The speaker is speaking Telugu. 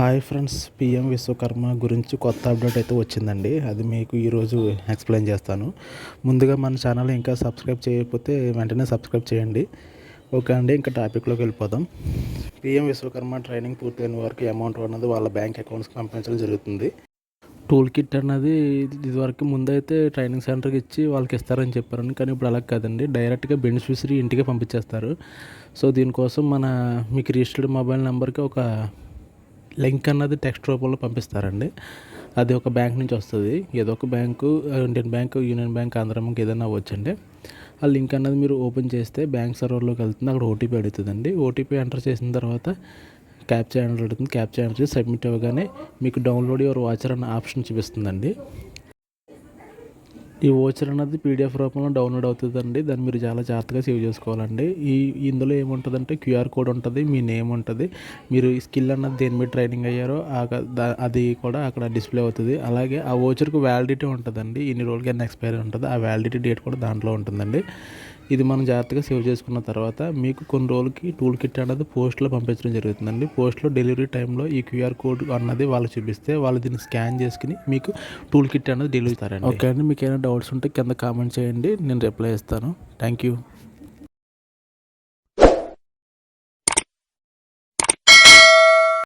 హాయ్ ఫ్రెండ్స్ పిఎం విశ్వకర్మ గురించి కొత్త అప్డేట్ అయితే వచ్చిందండి. అది మీకు ఈరోజు ఎక్స్ప్లెయిన్ చేస్తాను. ముందుగా మన ఛానల్ ఇంకా సబ్స్క్రైబ్ చేయకపోతే వెంటనే సబ్స్క్రైబ్ చేయండి. ఓకే అండి ఇంకా టాపిక్లోకి వెళ్ళిపోదాం. పిఎం విశ్వకర్మ ట్రైనింగ్ పూర్తయిన వారికి అమౌంట్ అన్నది వాళ్ళ బ్యాంక్ అకౌంట్స్కి పంపించడం జరుగుతుంది. టూల్ కిట్ అన్నది ఇదివరకు ముందైతే ట్రైనింగ్ సెంటర్కి ఇచ్చి వాళ్ళకి ఇస్తారని చెప్పారని కానీ ఇప్పుడు అలా కాదండి. డైరెక్ట్గా బెనిఫిషరీ ఇంటికి పంపించేస్తారు. సో దీనికోసం మన మీకు రిజిస్టర్డ్ మొబైల్ నెంబర్కి ఒక లింక్ అన్నది టెక్స్ట్ రూపంలో పంపిస్తారండి. అది ఒక బ్యాంక్ నుంచి వస్తుంది. ఏదో ఒక bank Indian bank union bank Andhra bank ఏదైనా అవ్వచ్చండి. ఆ లింక్ అన్నది మీరు ఓపెన్ చేస్తే బ్యాంక్ సర్వర్లోకి వెళ్తుంది. అక్కడ ఓటీపీ అడుగుతుందండి. ఓటీపీ ఎంటర్ చేసిన తర్వాత క్యాప్చర్ ఎంటర్ అడుగుతుంది. క్యాప్చర్ ఎంటర్ చేసి సబ్మిట్ అవ్వగానే మీకు డౌన్లోడ్ యువర్ వాచర్ అన్న ఆప్షన్ చూపిస్తుందండి. ఈ ఓచర్ అన్నది పీడిఎఫ్ రూపంలో డౌన్లోడ్ అవుతుందండి. దాన్ని మీరు చాలా జాగ్రత్తగా సేవ్ చేసుకోవాలండి. ఈ ఇందులో ఏముంటుందంటే క్యూఆర్ కోడ్ ఉంటుంది మీ నేమ్ ఉంటుంది. మీరు ఈ స్కిల్ అన్నది దేని మీద ట్రైనింగ్ అయ్యారో అది కూడా అక్కడ డిస్ప్లే అవుతుంది. అలాగే ఆ ఓచర్కి వ్యాలిడిటీ ఉంటుందండి. ఇన్ని రోజులకి ఎన్ని ఎక్స్పైరీ ఉంటుంది. ఆ వ్యాలిడిటీ డేట్ కూడా దాంట్లో ఉంటుందండి. ఇది మనం జాగ్రత్తగా సేవ్ చేసుకున్న తర్వాత మీకు కొన్ని రోజులకి టూల్ కిట్ అనేది పోస్ట్లో పంపించడం జరుగుతుందండి. పోస్ట్లో డెలివరీ టైంలో ఈ క్యూఆర్ కోడ్ అన్నది వాళ్ళు చూపిస్తే వాళ్ళు దీన్ని స్కాన్ చేసుకుని మీకు టూల్ కిట్ అనేది డెలివరీ ఇస్తారండి ఓకే అండి. మీకు ఏమైనా డౌట్స్ ఉంటే కింద కామెంట్ చేయండి. నేను రిప్లై ఇస్తాను థ్యాంక్ యూ